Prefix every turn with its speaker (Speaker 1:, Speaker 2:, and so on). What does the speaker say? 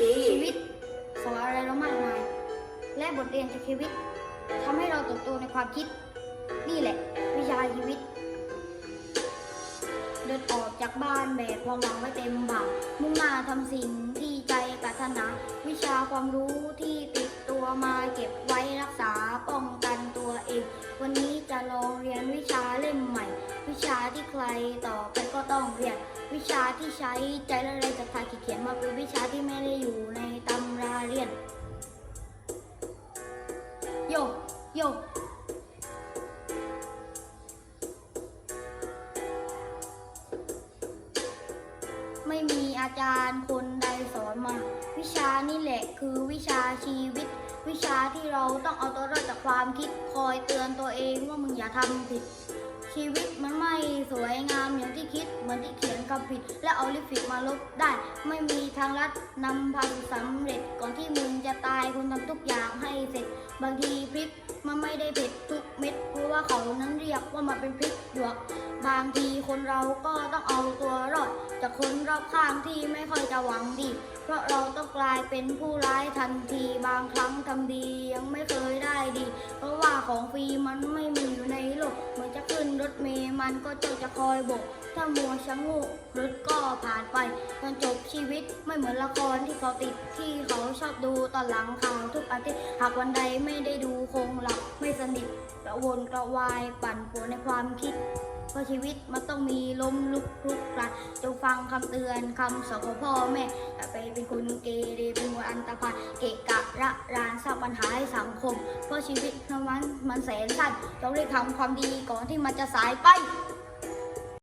Speaker 1: ปี
Speaker 2: ชีวิตสอนอะไรเรามากมาย และบทเรียนจากชีวิตทำให้เราเติบโตในความคิด นี่แหละ วิชาชีวิต เดินออกจากบ้านแบบความหวังไว้เต็มบ่ามุ่งมาทำสิ่งที่ใจปรารถนา วิชาความรู้ที่ติดตัวมาเก็บไว้รักษาป้องกันตัวเอง วันนี้จะลองเรียนวิชาเล่มใหม่ วิชาที่ใครต่อไปก็ต้องเรียน วิชาที่ใช้ใจและแรงศรัทธาขีดเขียนมาเป็นวิชาที่ไม่ได้อยู่ในตำราเรียน โยโยไม่มีอาจารย์คนใดสอนมา วิชานี่แหละคือวิชาชีวิต วิชาที่เราต้องเอาตัวรอดจากความคิดคอยเตือนตัวเองว่ามึงอย่าทำผิด ชีวิตมันไม่สวยงามอย่างที่คิด เหมือนที่เขียนคำผิด และเอาลิปสติกมาลบได้ ไม่มีทางลัดนำพาสู่สำเร็จ ก่อนที่มึงจะตายคุณทำทุกอย่างให้เสร็จ บางทีพริกมันไม่ได้เผ็ดทุกเม็ด เพราะว่าเขานั้นเรียกว่ามันเป็นพริกหยวก บางทีคนเราก็ต้องเอาตัวรอด จากคนรอบข้างที่ไม่ค่อยจะหวังดี เพราะเราต้องกลายเป็นผู้ร้ายทันที บางครั้งทำดียังไม่เคยได้ดี เพราะว่าของฟรีมันไม่มี ขึ้นรถเมล์มันก็จะจะคอยโบก ถ้ามัวชะงูรถก็ผ่านไปจนจบชีวิตไม่เหมือนละครที่เขาติดที่เขาชอบดูตอนหลังข่าวทุกอาทิตย์หากวันใดไม่ได้ดูคงหลับไม่สนิทกระวนกระวายปั่นป่วนในความคิด เพราะชีวิตมันต้องมีล้มลุกคลุกคลานจงฟังคำเตือนคำสอนของพ่อแม่อย่าไปเป็นคนเกเรเป็นคนอันตรพานเกะกะระรานสร้างปัญหาให้สังคม เพราะชีวิตนั้นมันแสนสั้นจงรีบทำความดีก่อนที่มันจะสายไป